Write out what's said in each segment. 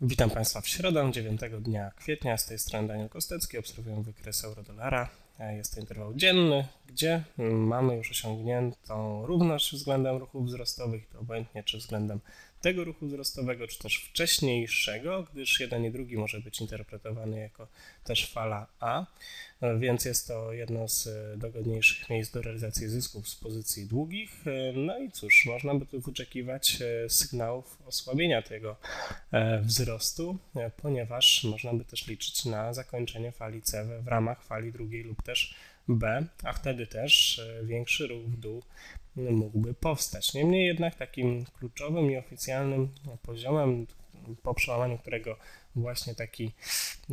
Witam Państwa w środę, 9 dnia kwietnia. Z tej strony Daniel Kostecki. Obserwuję wykres euro-dolara. Jest to interwał dzienny, gdzie mamy już osiągniętą równość względem ruchów wzrostowych, to obojętnie czy względem tego ruchu wzrostowego, czy też wcześniejszego, gdyż jeden i drugi może być interpretowany jako też fala A, więc jest to jedno z dogodniejszych miejsc do realizacji zysków z pozycji długich. No i cóż, można by tu wyczekiwać sygnałów osłabienia tego e, wzrostu, ponieważ można by też liczyć na zakończenie fali C w ramach fali drugiej lub też B, a wtedy też e, większy ruch w dół mógłby powstać. Niemniej jednak takim kluczowym i oficjalnym poziomem, po przełamaniu którego właśnie taki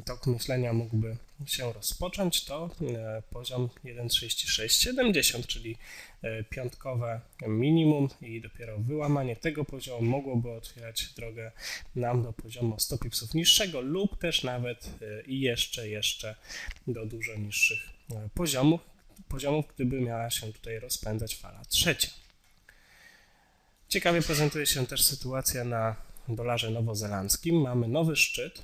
tok myślenia mógłby się rozpocząć, to e, poziom 1,3670, czyli e, piątkowe minimum i dopiero wyłamanie tego poziomu mogłoby otwierać drogę nam do poziomu 100 pipsów niższego lub też nawet i jeszcze, jeszcze do dużo niższych poziomów, poziomów, gdyby miała się tutaj rozpędzać fala trzecia. Ciekawie prezentuje się też sytuacja na dolarze nowozelandzkim. Mamy nowy szczyt,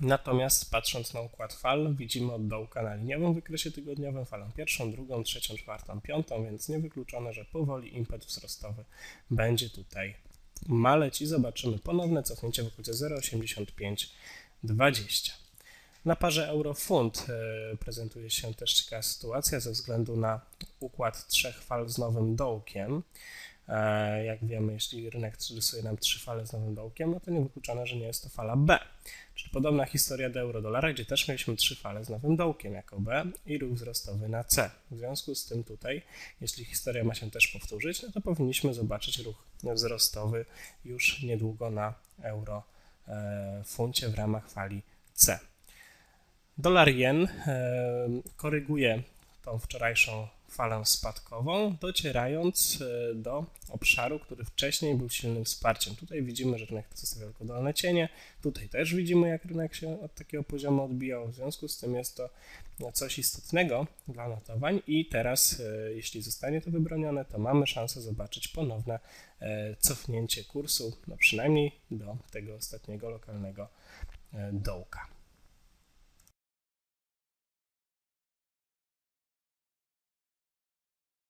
natomiast patrząc na układ fal, widzimy od dołka na liniowym wykresie tygodniowym falę pierwszą, drugą, trzecią, czwartą, piątą, więc niewykluczone, że powoli impet wzrostowy będzie tutaj maleć i zobaczymy ponowne cofnięcie w okolicy 0,8520. Na parze euro-funt e, prezentuje się też ciekawa sytuacja ze względu na układ trzech fal z nowym dołkiem. E, jak wiemy, jeśli rynek rysuje nam trzy fale z nowym dołkiem, no to niewykluczone, że nie jest to fala B. Czyli podobna historia do euro-dolara, gdzie też mieliśmy trzy fale z nowym dołkiem jako B i ruch wzrostowy na C. W związku z tym tutaj, jeśli historia ma się też powtórzyć, no to powinniśmy zobaczyć ruch wzrostowy już niedługo na euro-funcie w ramach fali C. Dolar jen e, koryguje tą wczorajszą falę spadkową, docierając e, do obszaru, który wcześniej był silnym wsparciem. Tutaj widzimy, że rynek zostawia tylko dolne cienie. Tutaj też widzimy, jak rynek się od takiego poziomu odbijał. W związku z tym jest to coś istotnego dla notowań i teraz, e, jeśli zostanie to wybronione, to mamy szansę zobaczyć ponowne cofnięcie kursu, no przynajmniej do tego ostatniego lokalnego dołka.